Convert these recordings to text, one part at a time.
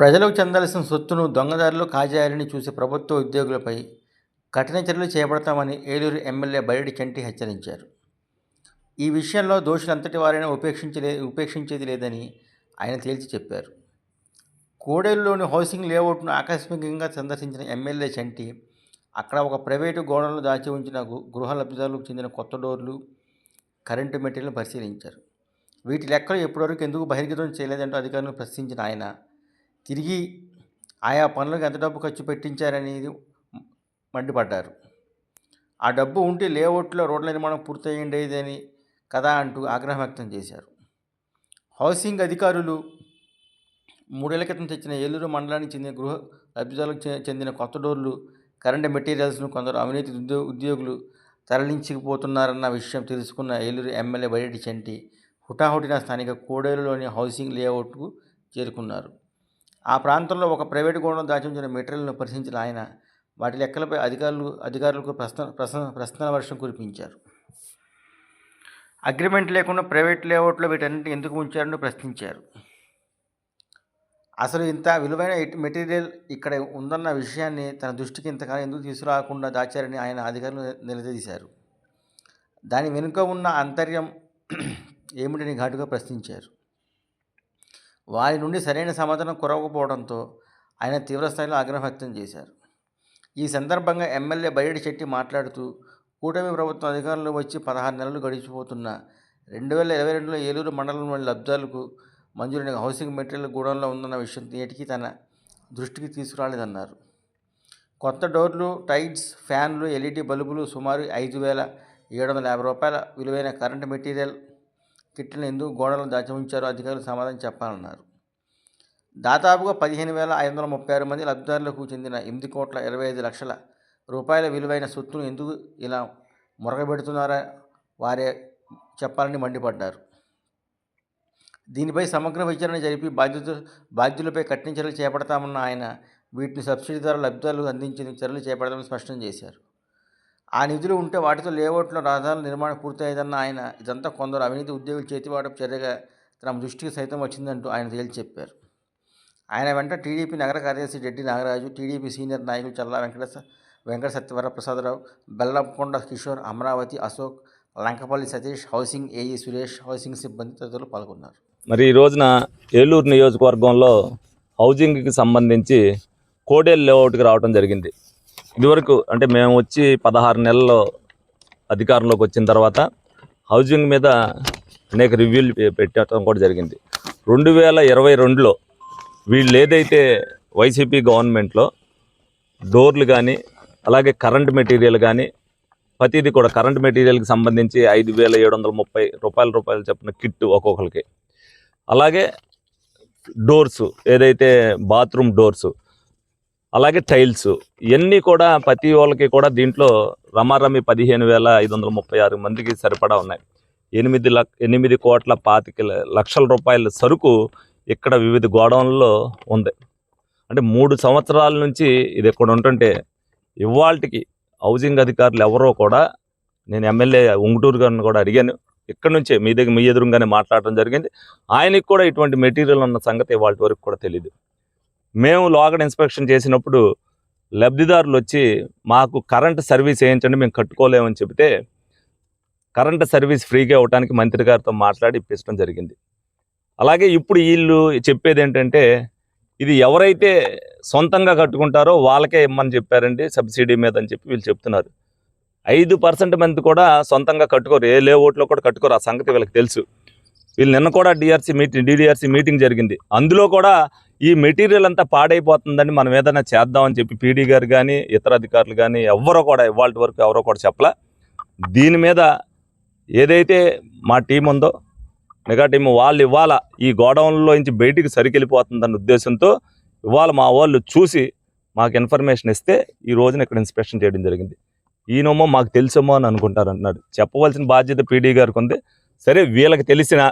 ప్రజలకు చెందాల్సిన సొత్తును దొంగదారులు కాజేయాలని చూసే ప్రభుత్వ ఉద్యోగులపై కఠిన చర్యలు చేపడతామని ఏలూరు ఎమ్మెల్యే బైరెడ్డి చంటి హెచ్చరించారు. ఈ విషయంలో దోషులంతటి వారైనా ఉపేక్షించలే ఉపేక్షించేది లేదని ఆయన తేల్చి చెప్పారు. కోడేరులోని హౌసింగ్ లేఅవుట్ను ఆకస్మికంగా సందర్శించిన ఎమ్మెల్యే చంటి అక్కడ ఒక ప్రైవేటు గోడలో దాచి ఉంచిన గృహ లబ్ధిదారులకు చెందిన కొత్త డోర్లు కరెంటు మెటీరియల్ పరిశీలించారు. వీటి లెక్కలు ఎప్పటివరకు ఎందుకు బహిర్గతం చేయలేదంటూ అధికారులను ప్రశ్నించిన ఆయన తిరిగి ఆయా పనులకు ఎంత డబ్బు ఖర్చు పెట్టించారనేది మండిపడ్డారు. ఆ డబ్బు ఉంటే లేఅవుట్లో రోడ్ల నిర్మాణం పూర్తయ్యేదని కదా అంటూ ఆగ్రహం వ్యక్తం చేశారు. హౌసింగ్ అధికారులు మూడేళ్ళ క్రితం తెచ్చిన ఏలూరు మండలానికి చెందిన గృహ లబ్ధిదారులకు చె- చెందిన కొత్త డోర్లు కరెంటు మెటీరియల్స్ను కొందరు అవినీతి ఉద్యో ఉద్యోగులు తరలించకపోతున్నారన్న విషయం తెలుసుకున్న ఏలూరు ఎమ్మెల్యే బయటి చంటి హుటాహుటిన స్థానిక కోడేరులోని హౌసింగ్ లేఅవుట్కు చేరుకున్నారు. ఆ ప్రాంతంలో ఒక ప్రైవేటు గోడం దాచి ఉంచిన మెటీరియల్ను పరిశీలించిన ఆయన వాటి లెక్కలపై అధికారులు అధికారులకు ప్రశ్న ప్రశ్న ప్రశ్న వర్షం కురిపించారు. అగ్రిమెంట్ లేకుండా ప్రైవేట్ లేఅవుట్లో వీటన్నింటి ఎందుకు ఉంచారని ప్రశ్నించారు. అసలు ఇంత విలువైన మెటీరియల్ ఇక్కడ ఉందన్న విషయాన్ని తన దృష్టికి ఇంతకాలం ఎందుకు తీసుకురాకుండా దాచారని ఆయన అధికారులు నిలదీశారు. దాని వెనుక ఉన్న అంతర్యం ఏమిటని ఘాటుగా ప్రశ్నించారు. వారి నుండి సరైన సమాధానం కురవకపోవడంతో ఆయన తీవ్రస్థాయిలో ఆగ్రహం వ్యక్తం చేశారు. ఈ సందర్భంగా ఎమ్మెల్యే బైరెడ్డి శెట్టి మాట్లాడుతూ కూటమి ప్రభుత్వం అధికారంలో వచ్చి పదహారు నెలలు గడిచిపోతున్న రెండు వేల ఇరవై రెండులో ఏలూరు మండలంలోని లబ్ధాలకు మంజూరైన హౌసింగ్ మెటీరియల్ గూడంలో ఉందన్న విషయం నేటికి తన దృష్టికి తీసుకురాలేదన్నారు. కొత్త డోర్లు టైట్స్ ఫ్యాన్లు ఎల్ఈడి బల్బులు సుమారు ఐదు వేల ఏడు వందల యాభై రూపాయల విలువైన కరెంటు మెటీరియల్ కిట్లను ఎందుకు గోడలను దాచి ఉంచారో అధికారులు సమాధానం చెప్పాలన్నారు. దాదాపుగా పదిహేను వేల ఐదు వందల ముప్పై ఆరు మంది లబ్ధిదారులకు చెందిన ఎనిమిది కోట్ల ఇరవై ఐదు లక్షల రూపాయల విలువైన సొత్తును ఎందుకు ఇలా మురగబెడుతున్నారా వారే చెప్పాలని మండిపడ్డారు. దీనిపై సమగ్ర విచారణ జరిపి బాధ్యత బాధ్యులపై కఠిన చర్యలు చేపడతామన్న ఆయన వీటిని సబ్సిడీ ద్వారా లబ్ధిదారులకు అందించిన చర్యలు చేపడతామని స్పష్టం చేశారు. ఆ నిధులు ఉంటే వాటితో లేఅవుట్లో రహదారుల నిర్మాణం పూర్తయ్యేదన్న ఆయన ఇదంతా కొందరు అవినీతి ఉద్యోగులు చేతివాడ చర్యగా తమ దృష్టికి సైతం వచ్చిందంటూ ఆయన తేల్చి చెప్పారు. ఆయన వెంట టీడీపీ నగర కార్యదర్శి రెడ్డి నాగరాజు టీడీపీ సీనియర్ నాయకులు Challa Venkata Venkata Satyavaraprasadarao Bellamkonda Kishore Amaravati Ashok Lankapalli Satish housing AE Suresh housing సిబ్బంది తదితరులు పాల్గొన్నారు. మరి ఈ రోజున ఏలూరు నియోజకవర్గంలో హౌజింగ్కి సంబంధించి కోడేలు లేఅవుట్కి రావడం జరిగింది. ఇదివరకు అంటే మేము వచ్చి పదహారు నెలల్లో అధికారంలోకి వచ్చిన తర్వాత హౌజింగ్ మీద అనేక రివ్యూలు పెట్టడం కూడా జరిగింది. రెండు వేల ఇరవై రెండులో వీళ్ళు ఏదైతే వైసీపీ గవర్నమెంట్లో డోర్లు కానీ అలాగే కరెంట్ మెటీరియల్ కానీ ప్రతిదీ కూడా కరెంట్ మెటీరియల్కి సంబంధించి ఐదు వేల ఏడు వందల ముప్పై రూపాయల రూపాయలు చెప్పిన కిట్ ఒక్కొక్కరికి. అలాగే డోర్స్ ఏదైతే బాత్రూమ్ డోర్స్ అలాగే టైల్స్ ఇవన్నీ కూడా ప్రతి వాళ్ళకి కూడా దీంట్లో రమారమి పదిహేను వేల ఐదు వందల ముప్పై ఆరు మందికి సరిపడా ఉన్నాయి. ఎనిమిది లక్ష ఎనిమిది కోట్ల పాతిక లక్షల రూపాయల సరుకు ఇక్కడ వివిధ గోడౌన్లలో ఉంది. అంటే మూడు సంవత్సరాల నుంచి ఇది ఇక్కడ ఉంటుంటే ఇవాళకి హౌసింగ్ అధికారులు ఎవరో కూడా నేను ఎమ్మెల్యే ఉంగుటూరు గారిని కూడా అడిగాను. ఇక్కడ నుంచే మీ దగ్గర మీ ఎదురుగానే మాట్లాడడం జరిగింది. ఆయనకి కూడా ఇటువంటి మెటీరియల్ ఉన్న సంగతి వాళ్ళ వరకు కూడా తెలియదు మేము లోగడ ఇన్స్పెక్షన్ చేసినప్పుడు లబ్ధిదారులు వచ్చి మాకు కరెంట్ సర్వీస్ వేయించండి మేము కట్టుకోలేమని చెబితే కరెంట్ సర్వీస్ ఫ్రీగా ఇవ్వడానికి మంత్రి గారితో మాట్లాడి ఇప్పించడం జరిగింది. అలాగే ఇప్పుడు వీళ్ళు చెప్పేది ఏంటంటే ఇది ఎవరైతే సొంతంగా కట్టుకుంటారో వాళ్ళకే ఇమ్మని చెప్పారండి సబ్సిడీ మీద అని చెప్పి వీళ్ళు చెప్తున్నారు. ఐదు పర్సెంట్ మంది కూడా సొంతంగా కట్టుకోరు ఏ లేఅవుట్లో కూడా కట్టుకోరు ఆ సంగతి వీళ్ళకి తెలుసు. వీళ్ళు నిన్న కూడా డిఆర్సీ మీటింగ్ డిడిఆర్సీ మీటింగ్ జరిగింది. అందులో కూడా ఈ మెటీరియల్ అంతా పాడైపోతుందని మనం ఏదైనా చేద్దామని చెప్పి పీడీ గారు కానీ ఇతర అధికారులు కానీ ఎవరో కూడా ఇవాళ వరకు ఎవరో కూడా చెప్పలా. దీని మీద ఏదైతే మా టీం ఉందో మెగా టీం వాళ్ళు ఇవాళ ఈ గోడౌన్లో నుంచి బయటికి సరికెళ్ళిపోతుందన్న ఉద్దేశంతో ఇవాళ మా వాళ్ళు చూసి మాకు ఇన్ఫర్మేషన్ ఇస్తే ఈ రోజున ఇక్కడ ఇన్స్పెక్షన్ చేయడం జరిగింది. ఈయనమో మాకు తెలుసమో అని అనుకుంటారు అన్నాడు చెప్పవలసిన బాధ్యత పీడీ గారికి ఉంది. సరే వీళ్ళకి తెలిసిన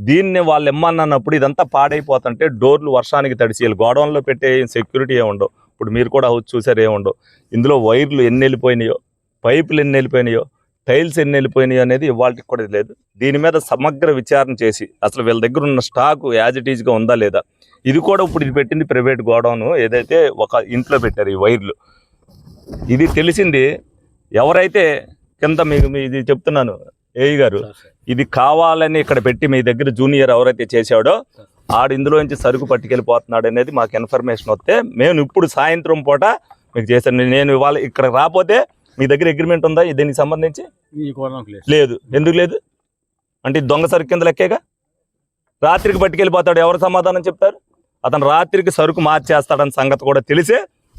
దీన్ని వాళ్ళు ఇమ్మన్నప్పుడు ఇదంతా పాడైపోతుంటే డోర్లు వర్షానికి తడిసి వీళ్ళు గోడౌన్లో పెట్టే సెక్యూరిటీ ఏముండవు ఇప్పుడు మీరు కూడా హౌస్ చూసారు ఏముండవు ఇందులో వైర్లు ఎన్ని వెళ్ళిపోయినాయో పైపులు ఎన్ని వెళ్ళిపోయినాయో టైల్స్ ఎన్ని వెళ్ళిపోయినాయి అనేది ఇవాళకి కూడా లేదు. దీని మీద సమగ్ర విచారణ చేసి అసలు వీళ్ళ దగ్గర ఉన్న స్టాకు యాజ్ ఇట్ ఈజ్గా ఉందా లేదా? ఇది కూడా ఇప్పుడు ఇది పెట్టింది ప్రైవేట్ గోడౌన్. ఏదైతే ఒక ఇంట్లో పెట్టారు ఈ వైర్లు. ఇది తెలిసింది ఎవరైతే కింద మీకు మీ- ఇది చెప్తున్నాను ఏఈ గారు ఇది కావాలని ఇక్కడ పెట్టి మీ దగ్గర జూనియర్ ఎవరైతే చేశాడో ఆడు ఇందులో నుంచి సరుకు పట్టుకెళ్ళిపోతున్నాడు అనేది మాకు ఇన్ఫర్మేషన్ వస్తే మేము ఇప్పుడు సాయంత్రం పూట మీకు చేశాను. నేను ఇవాళ ఇక్కడ రాకపోతే మీ దగ్గర అగ్రిమెంట్ ఉందా? దీనికి సంబంధించి? లేదు. ఎందుకు లేదు? అంటే దొంగ సరుకు కింద లెక్కేగా? రాత్రికి పట్టుకెళ్ళిపోతాడు. ఎవరు సమాధానం చెప్తారు? అతను రాత్రికి సరుకు మార్చేస్తాడని సంగతి కూడా తెలిసే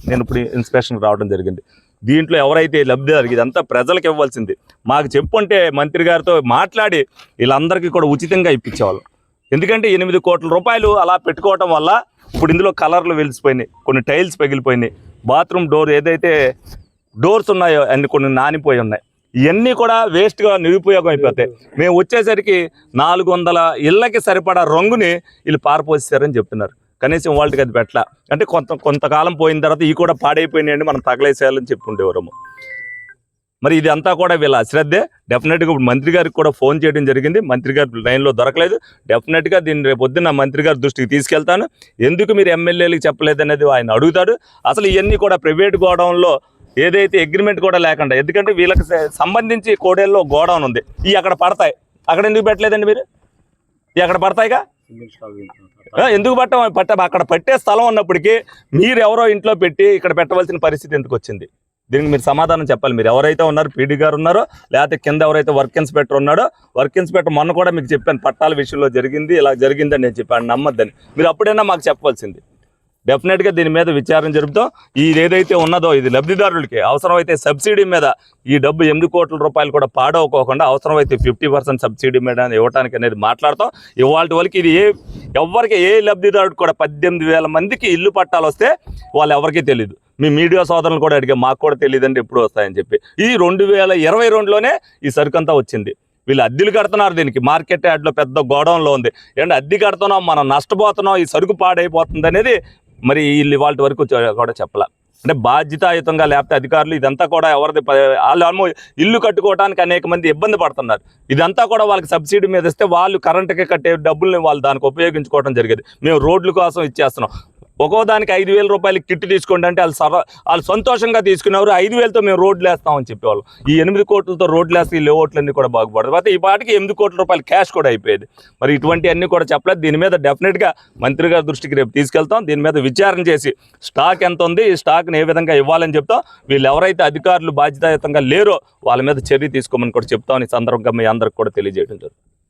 నేను ఇప్పుడు ఇన్స్పెక్షన్ రావడం జరిగింది. దీంట్లో ఎవరైతే లబ్ధిదారు ఇదంతా ప్రజలకు ఇవ్వాల్సింది. మాకు చెప్పుంటే మంత్రి గారితో మాట్లాడి వీళ్ళందరికీ కూడా ఉచితంగా ఇప్పించేవాళ్ళం. ఎందుకంటే ఎనిమిది కోట్ల రూపాయలు అలా పెట్టుకోవటం వల్ల ఇప్పుడు ఇందులో కలర్లు వెలిసిపోయినాయి కొన్ని టైల్స్ పగిలిపోయినాయి బాత్రూమ్ డోర్ ఏదైతే డోర్స్ ఉన్నాయో అన్ని కొన్ని నానిపోయి ఉన్నాయి. ఇవన్నీ కూడా వేస్ట్గా నిరుపయోగం అయిపోతాయి. మేము వచ్చేసరికి నాలుగు వందల ఇళ్ళకి సరిపడా రంగుని వీళ్ళు పారపోసారని చెప్తున్నారు. కనీసం వాళ్ళకి అది పెట్టలా. అంటే కొంత కొంతకాలం పోయిన తర్వాత ఇవి కూడా పాడైపోయినాయండి మనం తగలేసేయాలని చెప్పి ఉండేవారము మరి ఇది అంతా కూడా వీళ్ళ అశ్రద్ధే. డెఫినెట్గా ఇప్పుడు మంత్రి గారికి కూడా ఫోన్ చేయడం జరిగింది. మంత్రి గారు లైన్లో దొరకలేదు. డెఫినెట్గా దీన్ని రేపు పొద్దున్న మంత్రి గారి దృష్టికి తీసుకెళ్తాను. ఎందుకు మీరు ఎమ్మెల్యేలకు చెప్పలేదు అనేది ఆయన అడుగుతాడు. అసలు ఇవన్నీ కూడా ప్రైవేట్ గోడౌన్లో ఏదైతే అగ్రిమెంట్ కూడా లేకుండా ఎందుకంటే వీళ్ళకి సంబంధించి కోడేల్లో గోడౌన్ ఉంది. ఇవి అక్కడ పడతాయి. అక్కడ ఎందుకు పెట్టలేదండి మీరు? ఇవి అక్కడ పడతాయిగా? ఎందుకు పట్ట? పట్ట అక్కడ పెట్టే స్థలం ఉన్నప్పటికీ మీరు ఎవరో ఇంట్లో పెట్టి ఇక్కడ పెట్టవలసిన పరిస్థితి ఎందుకు వచ్చింది? దీనికి మీరు సమాధానం చెప్పాలి. మీరు ఎవరైతే ఉన్నారో పీడీ గారు ఉన్నారో లేకపోతే కింద ఎవరైతే వర్క్ ఇన్స్పెక్టర్ ఉన్నాడో వర్క్ ఇన్స్పెక్టర్ మొన్న కూడా మీకు చెప్పాను పట్టాల విషయంలో జరిగింది ఇలా జరిగిందని నేను చెప్పాను నమ్మద్దని. మీరు అప్పుడైనా మాకు చెప్పవలసింది. డెఫినెట్గా దీని మీద విచారణ జరుపుతాం. ఇది ఏదైతే ఉన్నదో ఇది లబ్ధిదారులకి అవసరమైతే సబ్సిడీ మీద ఈ డబ్బు ఎనిమిది కోట్ల రూపాయలు కూడా పాడవకోకుండా అవసరమైతే ఫిఫ్టీ పర్సెంట్ సబ్సిడీ మీద ఇవ్వడానికి అనేది మాట్లాడతాం. ఇవాళ వరకు ఇది ఏ ఎవరికి ఏ లబ్ధిదారుడు కూడా పద్దెనిమిది వేల మందికి ఇల్లు పట్టాలు వస్తే వాళ్ళు ఎవరికీ తెలియదు మీ మీడియా సోదరులు కూడా అడిగే మాకు కూడా తెలియదండి ఎప్పుడు వస్తాయని చెప్పి. ఈ రెండు వేల ఇరవై రెండులోనే ఈ సరుకంతా వచ్చింది. వీళ్ళు అద్దెలు కడుతున్నారు దీనికి. మార్కెట్ యార్డ్లో పెద్ద గోడౌన్లో ఉంది. ఏంటంటే అద్దె కడుతున్నాం మనం నష్టపోతున్నాం ఈ సరుకు పాడైపోతుంది అనేది మరి వీళ్ళు ఇవాళ వరకు కూడా చెప్పాల. అంటే బాధ్యతాయుతంగా లేకపోతే అధికారులు ఇదంతా కూడా ఎవరిది వాళ్ళు ఆల్మో ఇల్లు కట్టుకోవడానికి అనేక మంది ఇబ్బంది పడుతున్నారు. ఇదంతా కూడా వాళ్ళకి సబ్సిడీ మీద ఇస్తే వాళ్ళు కరెంటుకి కట్టే డబ్బుల్ని వాళ్ళు దానికి ఉపయోగించుకోవడం జరిగేది. మేము రోడ్ల కోసం ఇచ్చేస్తున్నాం. ఒక్కో దానికి ఐదు వేల రూపాయలు కిట్ తీసుకోండి అంటే వాళ్ళు సర వాళ్ళు సంతోషంగా తీసుకునేవారు ఐదు వేలతో మేము రోడ్లు వేస్తామని చెప్పేవాళ్ళు. ఈ ఎనిమిది కోట్లతో రోడ్లు వేస్తే ఈ లేఅవుట్లన్నీ కూడా బాగుపడదు. అయితే ఈ పాటికి ఎనిమిది కోట్ల రూపాయలు క్యాష్ కూడా అయిపోయేది. మరి ఇటువంటి అన్ని కూడా చెప్పలేదు. దీని మీద డెఫినెట్గా మంత్రి గారి దృష్టికి రేపు తీసుకెళ్తాం. దీని మీద విచారణ చేసి స్టాక్ ఎంత ఉంది ఈ స్టాక్ని ఏ విధంగా ఇవ్వాలని చెప్తాం. వీళ్ళు ఎవరైతే అధికారులు బాధ్యతాయుతంగా లేరో వాళ్ళ మీద చర్య తీసుకోమని కూడా చెప్తామని సందర్భంగా మీ అందరికి కూడా తెలియజేయడం జరుగుతుంది.